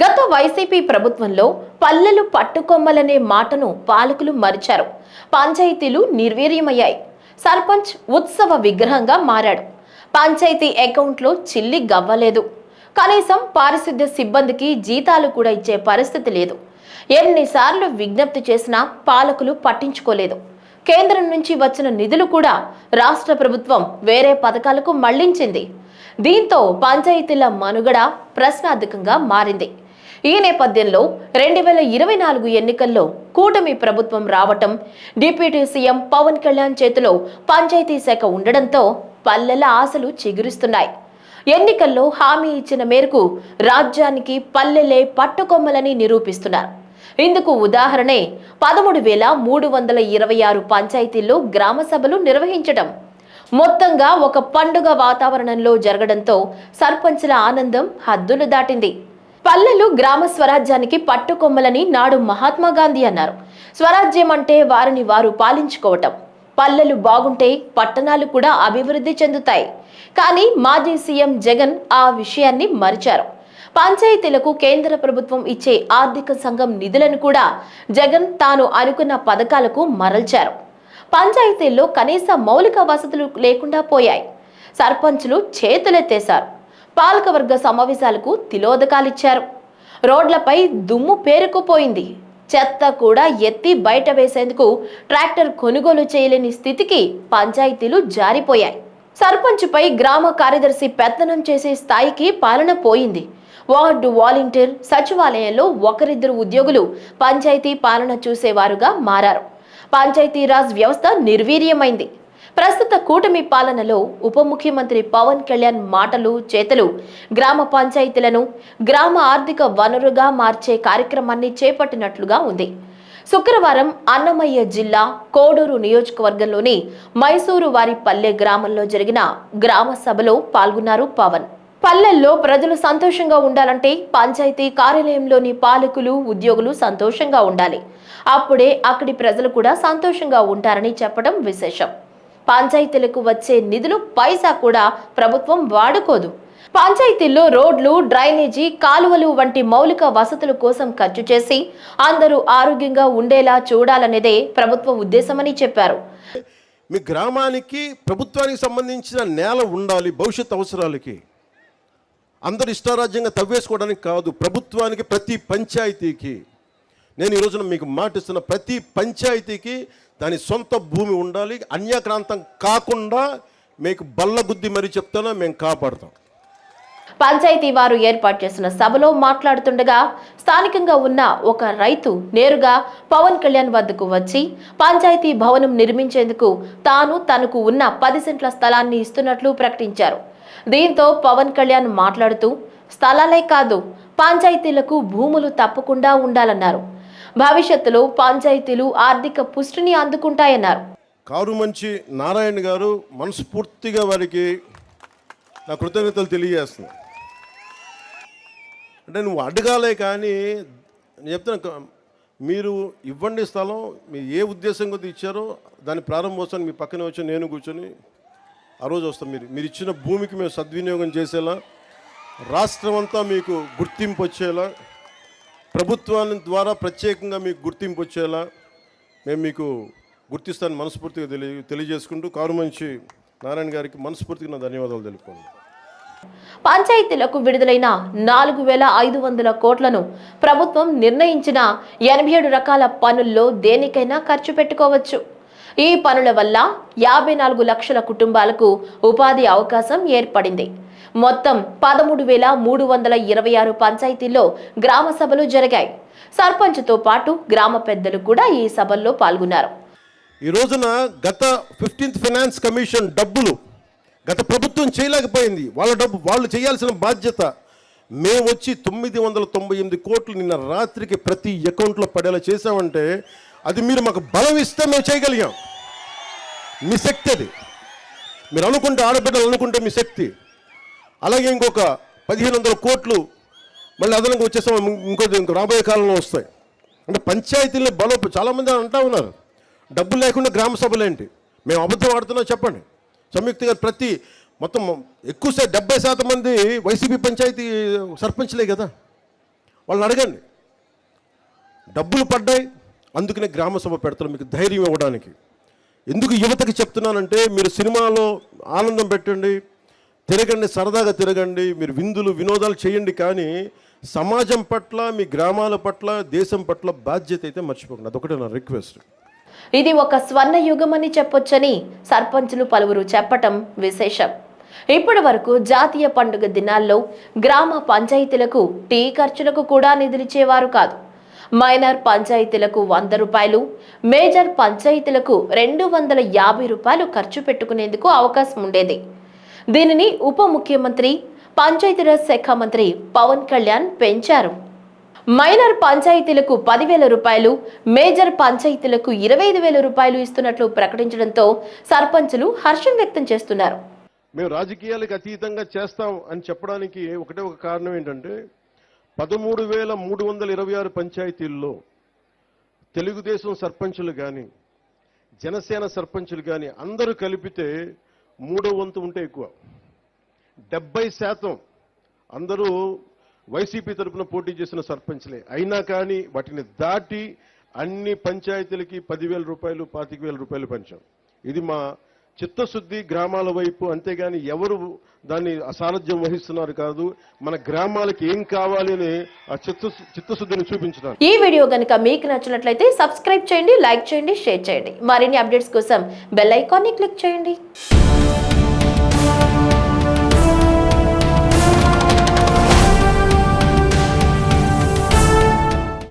గత వైసీపీ ప్రభుత్వంలో పల్లెలు పట్టుకొమ్మలనే మాటను పాలకులు మరిచారు. పంచాయతీలు నిర్వీర్యమయ్యాయి. సర్పంచ్ ఉత్సవ విగ్రహంగా మారాడు. పంచాయతీ అకౌంట్లో చిల్లి గవ్వలేదు. కనీసం పారిశుద్ధ్య సిబ్బందికి జీతాలు కూడా ఇచ్చే పరిస్థితి లేదు. ఎన్నిసార్లు విజ్ఞప్తి చేసినా పాలకులు పట్టించుకోలేదు. కేంద్రం నుంచి వచ్చిన నిధులు కూడా రాష్ట్ర ప్రభుత్వం వేరే పథకాలకు మళ్ళించింది. దీంతో పంచాయతీల మనుగడ ప్రశ్నార్థకంగా మారింది. ఈ నేపథ్యంలో రెండు వేల ఇరవై నాలుగు ఎన్నికల్లో కూటమి ప్రభుత్వం రావటం డిప్యూటీ సీఎం పవన్ కళ్యాణ్ చేతిలో పంచాయతీ శాఖ ఉండడంతో పల్లెల ఆశలు చిగురిస్తున్నాయి. ఎన్నికల్లో హామీ ఇచ్చిన మేరకు రాజ్యానికి పల్లెలే పట్టుకొమ్మలని నిరూపిస్తున్నారు. ఇందుకు ఉదాహరణే పదమూడు వేల మూడు వందల ఇరవై ఆరు పంచాయతీల్లో గ్రామ సభలు నిర్వహించడం మొత్తంగా ఒక పండుగ వాతావరణంలో జరగడంతో సర్పంచ్ల ఆనందం హద్దులు దాటింది. పల్లెలు గ్రామ స్వరాజ్యానికి పట్టుకొమ్మలని నాడు మహాత్మా గాంధీ అన్నారు. స్వరాజ్యం అంటే వారిని వారు పాలించుకోవటం. పల్లెలు బాగుంటే పట్టణాలు కూడా అభివృద్ధి చెందుతాయి. కానీ మాజీ సీఎం జగన్ ఆ విషయాన్ని మరిచారు. పంచాయతీలకు కేంద్ర ప్రభుత్వం ఇచ్చే ఆర్థిక సంఘం నిధులను కూడా జగన్ తాను అనుకున్న పథకాలకు మరల్చారు. పంచాయతీల్లో కనీస మౌలిక వసతులు లేకుండా పోయాయి. సర్పంచులు చేతులెత్తేశారు. పాలకవర్గ సమావేశాలకు తిలోదకాలిచ్చారు. రోడ్లపై దుమ్ము పేరుకుపోయింది. చెత్త కూడా ఎత్తి బయట వేసేందుకు ట్రాక్టర్ కొనుగోలు చేయలేని స్థితికి పంచాయతీలు జారిపోయాయి. సర్పంచ్పై గ్రామ కార్యదర్శి పెత్తనం చేసే స్థాయికి పాలన పోయింది. వార్డు వాలంటీర్ సచివాలయంలో ఒకరిద్దరు ఉద్యోగులు పంచాయతీ పాలన చూసేవారుగా మారారు. పంచాయతీరాజ్ వ్యవస్థ నిర్వీర్యమైంది. ప్రస్తుత కూటమి పాలనలో ఉప ముఖ్యమంత్రి పవన్ కళ్యాణ్ మాటలు చేతలు. గ్రామ పంచాయతీలను గ్రామ ఆర్థిక వనరుగా మార్చే కార్యక్రమాన్ని చేపట్టినట్లుగా ఉంది. శుక్రవారం అన్నమయ్య జిల్లా కోడూరు నియోజకవర్గంలోని మైసూరు వారి పల్లె గ్రామంలో జరిగిన గ్రామ సభలో పాల్గొన్నారు పవన్. పల్లెల్లో ప్రజలు సంతోషంగా ఉండాలంటే పంచాయతీ కార్యాలయంలోని పాలకులు ఉద్యోగులు సంతోషంగా ఉండాలి. అప్పుడే అక్కడి ప్రజలు కూడా సంతోషంగా ఉంటారని చెప్పడం విశేషం. పంచాయతీలకు వచ్చే నిధులు పైసా కూడా ప్రభుత్వం వాడుకోదు. పంచాయతీల్లో రోడ్లు డ్రైనేజీ కాలువలు వంటి మౌలిక వసతుల కోసం ఖర్చు చేసి అందరూ ఆరోగ్యంగా ఉండేలా చూడాలనేదే ప్రభుత్వ ఉద్దేశమని చెప్పారు. మీ గ్రామానికి ప్రభుత్వానికి సంబంధించిన నేల ఉండాలి భవిష్యత్ అవసరాలకి. అందరు ఇష్టారాజ్యంగా తవ్వేసుకోవడానికి కాదు ప్రభుత్వానికి ప్రతి పంచాయతీకి. నేను ఈ రోజున మీకు మాటిస్తున్న ప్రతి పంచాయతీకి దాని సొంత భూమి ఉండాలి అన్యక్రాంతం కాకుండా మీకు బల్లబుద్ధి మరీ చెప్తానో మేము కాపాడుతాం. పంచాయతీ వారు ఏర్పాటు చేసిన సభలో మాట్లాడుతుండగా స్థానికంగా ఉన్న ఒక రైతు నేరుగా పవన్ కళ్యాణ్ వద్దకు వచ్చి పంచాయతీ భవనం నిర్మించేందుకు తాను తనకు ఉన్న పది సెంట్ల స్థలాన్ని ఇస్తున్నట్లు ప్రకటించారు. దీంతో పవన్ కళ్యాణ్ మాట్లాడుతూ స్థలాలే కాదు పంచాయతీలకు భూములు తప్పకుండా ఉండాలన్నారు. భవిష్యత్తులో పంచాయతీలు ఆర్థిక పుష్టిని అందుకుంటాయన్నారు. కారు మంచి నారాయణ గారు మనస్ఫూర్తిగా వారికి నా కృతజ్ఞతలు తెలియజేస్తున్నాను. అంటే నువ్వు అడగాలే కానీ నేను చెప్తున్నా మీరు ఇవ్వండి స్థలం మీరు ఏ ఉద్దేశం కొద్ది ఇచ్చారో దాని ప్రారంభోత్సవాన్ని మీ పక్కనే వచ్చి నేను కూర్చొని ఆ రోజు వస్తాం మీరు. మీరు ఇచ్చిన భూమికి మేము సద్వినియోగం చేసేలా రాష్ట్రం అంతా మీకు గుర్తింపు వచ్చేలా ప్రభుత్వాన్ని ద్వారా ప్రత్యేకంగా మీకు గుర్తింపు వచ్చేలా మేము మీకు గుర్తిస్తాను మనస్ఫూర్తిగా తెలియ తెలియజేసుకుంటూ కారు మంచి నారాయణ గారికి మనస్ఫూర్తిగా నా ధన్యవాదాలు తెలుపుకోండి పంచాయతీలకు విడుదలైన నాలుగు వేల ఐదు వందల కోట్లను ప్రభుత్వం నిర్ణయించిన ఎనభై ఏడు రకాల పనుల్లో దేనికైనా ఖర్చు పెట్టుకోవచ్చు. ఈ పనుల వల్ల యాభై నాలుగు లక్షల కుటుంబాలకు ఉపాధి అవకాశం ఏర్పడింది. మొత్తం పదమూడు వేల మూడు వందల ఇరవై ఆరు పంచాయతీల్లో గ్రామ సభలు జరిగాయి. సర్పంచ్తో పాటు గ్రామ పెద్దలు కూడా ఈ సభల్లో పాల్గొన్నారు. ఈ రోజున గత ఫిఫ్టీన్త్ ఫైనాన్స్ కమిషన్ డబ్బులు గత ప్రభుత్వం చేయలేకపోయింది. వాళ్ళ డబ్బు వాళ్ళు చేయాల్సిన బాధ్యత. మేము వచ్చి తొమ్మిది వందల తొంభై ఎనిమిది కోట్లు నిన్న రాత్రికి ప్రతి అకౌంట్లో పడేలా చేసామంటే అది మీరు మాకు బలం ఇస్తే మేము చేయగలిగాం. మీ శక్తి అది. మీరు అనుకుంటే ఆడబిడ్డలు అనుకుంటే మీ శక్తి. అలాగే ఇంకొక పదిహేను వందల కోట్లు మళ్ళీ అదనంగా వచ్చేసాం ఇంకో ఇంకో రాబోయే కాలంలో వస్తాయి. అంటే పంచాయతీల్లో బలో చాలామంది అంటా ఉన్నారు. డబ్బులు లేకుండా గ్రామ సభలేంటి మేము అబద్ధం ఆడుతున్నాం చెప్పండి. సంయుక్త గారు ప్రతి మొత్తం ఎక్కువ శాతం డెబ్బై శాతం మంది వైసీపీ పంచాయతీ సర్పంచ్లే కదా. వాళ్ళని అడగండి. డబ్బులు పడ్డాయి అందుకనే గ్రామ సభ పెడతారు మీకు ధైర్యం ఇవ్వడానికి. ఎందుకు యువతకి చెప్తున్నానంటే మీరు సినిమాలో ఆనందం పెట్టండి తిరగండి సరదాగా తిరగండి మీరు విందులు వినోదాలు చేయండి కానీ సమాజం పట్ల మీ గ్రామాల పట్ల దేశం పట్ల బాధ్యత అయితే మర్చిపోకండి. అదొకటే నా రిక్వెస్ట్. ఇది ఒక స్వర్ణ యుగం అని చెప్పొచ్చని సర్పంచులు పలువురు చెప్పటం విశేషం. ఇప్పటి వరకు జాతీయ పండుగ దినాల్లో గ్రామ పంచాయతీలకు టీ ఖర్చులకు కూడా నిధులిచ్చేవారు కాదు. మైనర్ పంచాయతీలకు వంద రూపాయలు మేజర్ పంచాయతీలకు రెండు వందల యాభై రూపాయలు ఖర్చు పెట్టుకునేందుకు అవకాశం ఉండేది. దీనిని ఉప ముఖ్యమంత్రి పంచాయతీరాజ్ శాఖ మంత్రి పవన్ కళ్యాణ్ పెంచారు. మైనర్ పంచాయతీలకు పదివేల రూపాయలు మేజర్ పంచాయతీలకు ఇరవై ఐదు వేల రూపాయలు ఇస్తున్నట్లు ప్రకటించడంతో సర్పంచులు హర్షం వ్యక్తం చేస్తున్నారు. మేము రాజకీయాలకు అతీతంగా చేస్తాం అని చెప్పడానికి ఒకటే ఒక కారణం ఏంటంటే పదమూడు వేల మూడు వందల ఇరవై ఆరు పంచాయతీల్లో తెలుగుదేశం సర్పంచులు కానీ జనసేన సర్పంచులు కానీ అందరూ కలిపితే మూడో వంతు ఉంటే ఎక్కువ. డెబ్బై శాతం అందరూ వైసీపీ తరపున పోటీ చేసిన సర్పంచ్లే. అయినా కానీ వాటిని దాటి అన్ని పంచాయతీలకి పదివేల రూపాయలు పాతిక వేల రూపాయలు పంచాం. ఇది మా చిత్తశుద్ధి గ్రామాల వైపు అంతేగాని ఎవరు దాన్ని అసారథ్యం వహిస్తున్నారు కాదు మన గ్రామాలకి ఏం కావాలి అని ఆ చిత్త చిత్తశుద్ధిని చూపించడం ఈ వీడియో కనుక మీకు నచ్చినట్లయితే సబ్స్క్రైబ్ చేయండి లైక్ చేయండి షేర్ చేయండి. మరిన్ని అప్డేట్స్ కోసం బెల్ ఐకాన్ని క్లిక్ చేయండి.